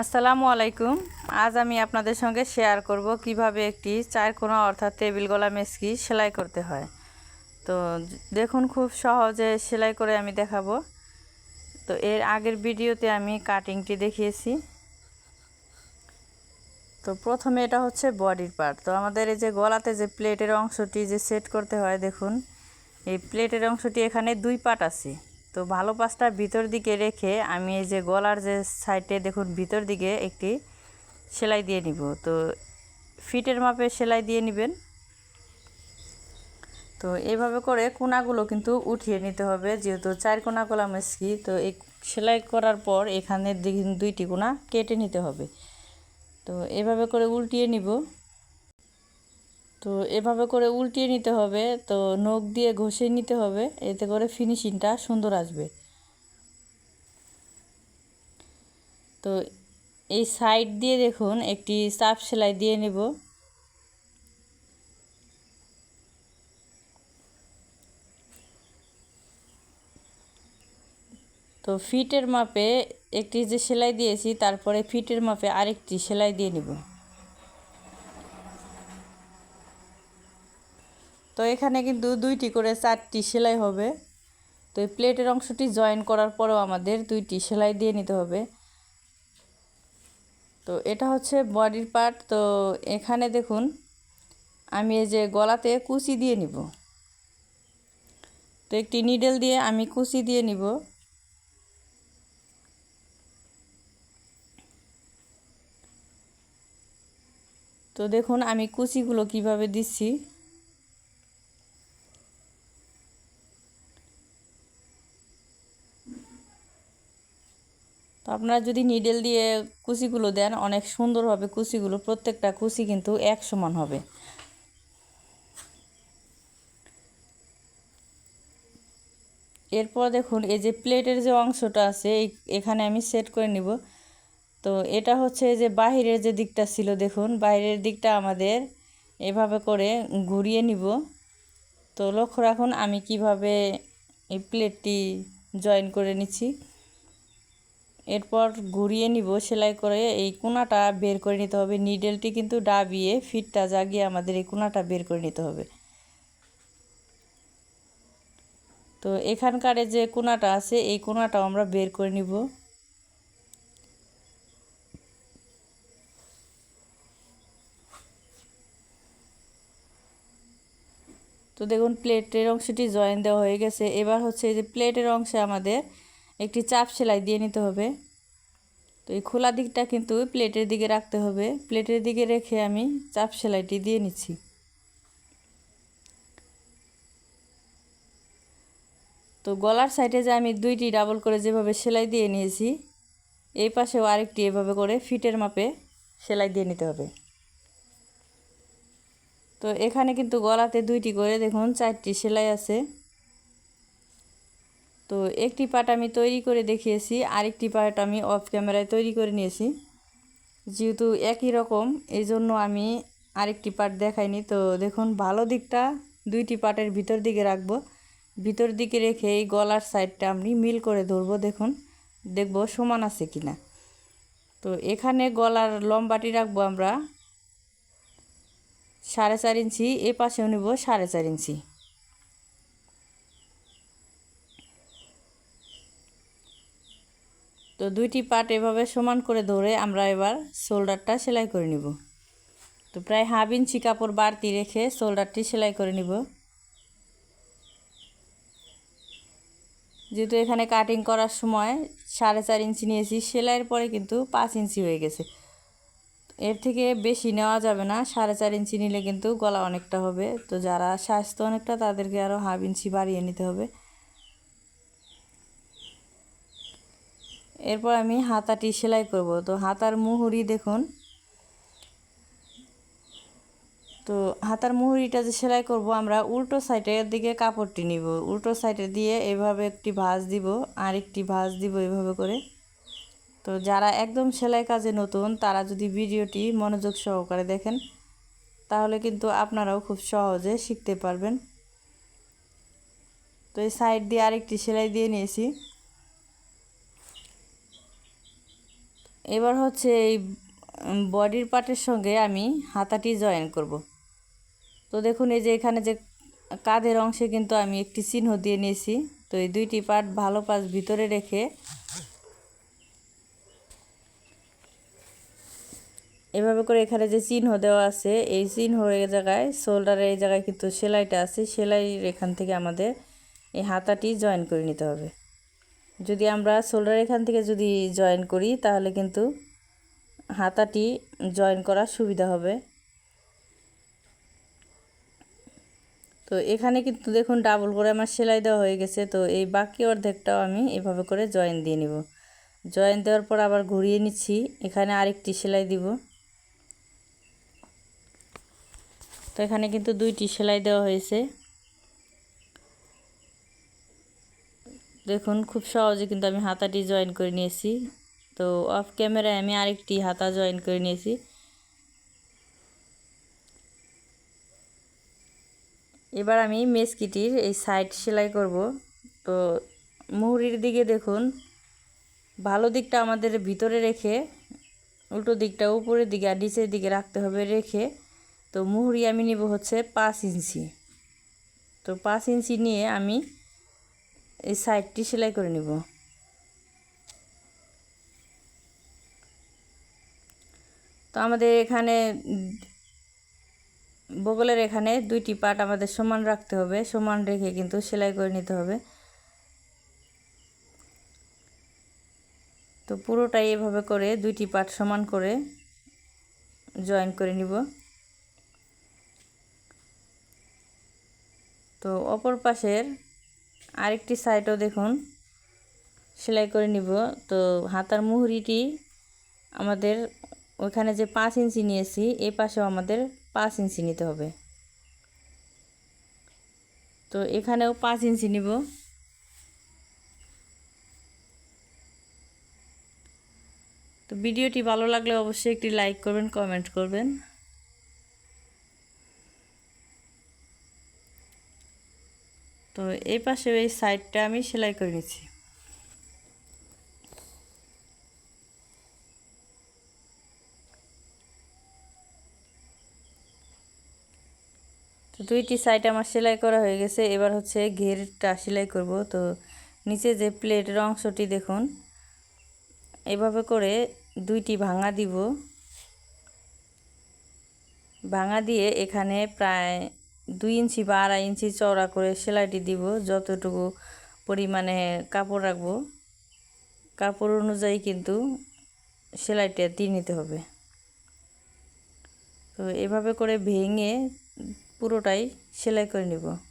আসসালামু আলাইকুম। আজ আমি আপনাদের সঙ্গে শেয়ার করব কীভাবে একটি চার কোনা অর্থাৎ টেবিল গলা মেসকি সেলাই করতে হয়। তো দেখুন খুব সহজে সেলাই করে আমি দেখাবো। তো এর আগের ভিডিওতে আমি কাটিংটি দেখিয়েছি। তো প্রথমে এটা হচ্ছে বডির পার্ট তো আমাদের এই যে গলাতে যে প্লেটের অংশটি যে সেট করতে হয়, দেখুন, এই প্লেটের অংশটি এখানে দুই পার্ট আছে। তো ভালো পাশটা ভিতর দিকে রেখে আমি এই যে গলার যে সাইডে দেখুন, ভিতর দিকে একটি সেলাই দিয়ে নিব। তো ফিটের মাপে সেলাই দিয়ে নেবেন। তো এইভাবে করে কোনাগুলো কিন্তু উঠিয়ে নিতে হবে, যেহেতু চার কোনা কলা মেসকি তো এই সেলাই করার পর এখানে দুইটি কোনা কেটে নিতে হবে। তো এভাবে করে উল্টিয়ে নিব। তো এভাবে করে উল্টিয়ে নিতে হবে, তো নখ দিয়ে ঘষে নিতে হবে, এতে করে ফিনিশিংটা সুন্দর আসবে। তো এই সাইড দিয়ে দেখুন, একটি চাপ সেলাই দিয়ে নেব। তো ফিটের মাপে একটি যে সেলাই দিয়েছি, তারপরে ফিটের মাপে আরেকটি সেলাই দিয়ে নেব। তো এখানে কিন্তু দুইটি করে চারটি সেলাই হবে। তো এই প্লেটের অংশটি জয়েন করার পরেও আমাদের দুইটি সেলাই দিয়ে নিতে হবে। তো এটা হচ্ছে বডির পার্ট। তো এখানে দেখুন, আমি এই যে গলাতে কুচি দিয়ে নিব। তো একটি নিডেল দিয়ে আমি কুচি দিয়ে নিব। তো দেখুন, আমি কুচিগুলো কীভাবে দিচ্ছি। আপনারা যদি নিডেল দিয়ে কুচিগুলো দেন, অনেক সুন্দর হবে কুচিগুলো, প্রত্যেকটা কুচি কিন্তু এক সমান হবে। এরপর দেখুন, এই যে প্লেটের যে অংশটা আছে এখানে আমি সেট করে নিব। তো এটা হচ্ছে যে বাহিরের যে দিকটা ছিল, দেখুন বাইরের দিকটা আমাদের এভাবে করে ঘুরিয়ে নিব। তো লক্ষ্য রাখুন, আমি কীভাবে এই প্লেটটি জয়েন করে নিচ্ছি। এরপর ঘুরিয়ে নিব, সেলাই করে এই কোনাটা বের করে নিতে হবে। নিডেলটি কিন্তু ডাবিয়ে ফিটটা জাগিয়ে আমাদের এই কোনাটা বের করে নিতে হবে। তো এখানকার যে কোনাটা আছে, এই কোনাটাও আমরা বের করে নিব। তো দেখুন প্লেটের অংশটি জয়েন দেওয়া হয়ে গেছে। এবার হচ্ছে যে প্লেটের অংশে আমাদের একটি চাপ সেলাই দিয়ে নিতে হবে। তো এই খোলা দিকটা কিন্তু প্লেটের দিকে রাখতে হবে। প্লেটের দিকে রেখে আমি চাপ সেলাইটি দিয়ে নিচ্ছি। তো গলার সাইডে যে আমি দুইটি ডাবল করে যেভাবে সেলাই দিয়ে নিয়েছি, এই পাশেও আরেকটি এভাবে করে ফিটের মাপে সেলাই দিয়ে নিতে হবে। তো এখানে কিন্তু গলাতে দুইটি করে দেখুন, চারটি সেলাই আছে। তো একটি পার্ট আমি তৈরি করে দেখিয়েছি, আরেকটি পার্ট আমি অফ ক্যামেরায় তৈরি করে নিয়েছি। যেহেতু একই রকম এই জন্য আমি আরেকটি পার্ট দেখাইনি। তো দেখুন, ভালো দিকটা দুইটি পার্টের ভিতর দিকে রাখব। ভিতর দিকে রেখে এই গলার সাইডটা আমি মিল করে ধরবো, দেখুন। দেখব সমান আছে কিনা। তো এখানে গলার লম্বাটি রাখব আমরা সাড়ে চার ইঞ্চি, এ পাশেও নেব সাড়ে চার ইঞ্চি। তো দুইটি পার্ট এভাবে সমান করে ধরে আমরা এবার শোল্ডারটা সেলাই করে নিব। তো প্রায় হাফ ইঞ্চি কাপড় বাড়তি রেখে শোল্ডারটি সেলাই করে নিব। যেহেতু এখানে কাটিং করার সময় সাড়ে চার ইঞ্চি নিয়েছি, সেলাইয়ের পরে কিন্তু পাঁচ ইঞ্চি হয়ে গেছে। এর থেকে বেশি নেওয়া যাবে না, সাড়ে চার ইঞ্চি নিলে কিন্তু গলা অনেকটা হবে। তো যারা স্বাস্থ্য অনেকটা তাদেরকে আরও হাফ ইঞ্চি বাড়িয়ে নিতে হবে। এরপর আমি হাতাটি সেলাই করব। তো হাতার মুহুরি দেখুন। তো হাতার মুহুরিটা যে সেলাই করব, আমরা উল্টো সাইডের দিকে কাপড়টি নিব। উল্টো সাইডে দিয়ে এভাবে একটি ভাঁজ দিব আর একটি ভাঁজ দিব এভাবে করে। তো যারা একদম সেলাই কাজে নতুন, তারা যদি ভিডিওটি মনোযোগ সহকারে দেখেন, তাহলে কিন্তু আপনারাও খুব সহজে শিখতে পারবেন। তো এই সাইড দিয়ে আরেকটি সেলাই দিয়ে নিয়েছি। এবার হচ্ছে এই বডির পার্টের সঙ্গে আমি হাতাটি জয়েন করব। তো দেখুন, এই যে এখানে যে কাঁধের অংশে কিন্তু আমি একটি চিহ্ন দিয়ে নিয়েছি। তো এই দুইটি পার্ট ভালো পাশ ভিতরে রেখে এভাবে করে এখানে যে চিহ্ন দেওয়া আছে, এই চিহ্ন এই জায়গায় শোল্ডারের এই জায়গায় কিন্তু সেলাইটা আছে। সেলাইয়ের এখান থেকে আমাদের এই হাতাটি জয়েন করে নিতে হবে। যদি আমরা শোল্ডার এখান থেকে যদি জয়েন করি, তাহলে কিন্তু হাতাটি জয়েন করা সুবিধা হবে। তো এখানে কিন্তু দেখুন ডাবল করে আমার সেলাই দেওয়া হয়ে গেছে। তো এই বাকি অর্ধেকটাও আমি এভাবে করে জয়েন দিয়ে নিব। জয়েন দেওয়ার পর আবার ঘুরিয়ে নিচ্ছি। এখানে আরেকটি সেলাই দিব। তো এখানে কিন্তু দুইটি সেলাই দেওয়া হয়েছে। দেখুন, খুব সহজে কিন্তু আমি হাতাটি জয়েন করে নিয়েছি। তো অফ ক্যামেরায় আমি আরেকটি হাতা জয়েন করে নিয়েছি। এবার আমি মেসকিটির এই সাইড সেলাই করব। তো মুহুরির দিকে দেখুন, ভালো দিকটা আমাদের ভিতরে রেখে, উল্টো দিকটা উপরের দিকে আর নিচের দিকে রাখতে হবে রেখে, তো মুহুরি আমি নিব হচ্ছে পাঁচ ইঞ্চি। তো পাঁচ ইঞ্চি নিয়ে আমি এই সাইডটি সেলাই করে নিব। তো আমাদের এখানে বগলের এখানে দুইটি পাট আমাদের সমান রাখতে হবে, সমান রেখে কিন্তু সেলাই করে নিতে হবে। তো পুরোটাই এভাবে করে দুইটি পাট সমান করে জয়েন করে নিব। তো অপর পাশের আরেকটি সাইডও দেখুন। সেলাই করে নিব। তো হাতার মুহুরিটি আমাদের ওইখানে যে পাঁচ ইঞ্চি নিয়েছি, এই পাশেও আমাদের পাঁচ ইঞ্চি নিতে হবে। তো এখানেও পাঁচ ইঞ্চি নিব। তো ভিডিওটি ভালো লাগলে অবশ্যই একটি লাইক করবেন, কমেন্ট করবেন। তো এই পাশে এই সাইডটা আমি সেলাই করে নিচ্ছি তো দুইটি সাইড আমার সেলাই করা হয়ে গেছে। এবার হচ্ছে ঘেরটা সেলাই করব। তো নিচে যে প্লেটের অংশটি দেখুন, এভাবে করে দুইটি ভাঙা দিব। ভাঙা দিয়ে এখানে প্রায় দুই ইঞ্চি বা আড়াই ইঞ্চি চওড়া করে সেলাইটি দিব, যতটুকু পরিমাণে কাপড় রাখব। কাপড় অনুযায়ী কিন্তু সেলাইটা দিয়ে নিতে হবে। তো এভাবে করে ভেঙে পুরোটাই সেলাই করে নিব।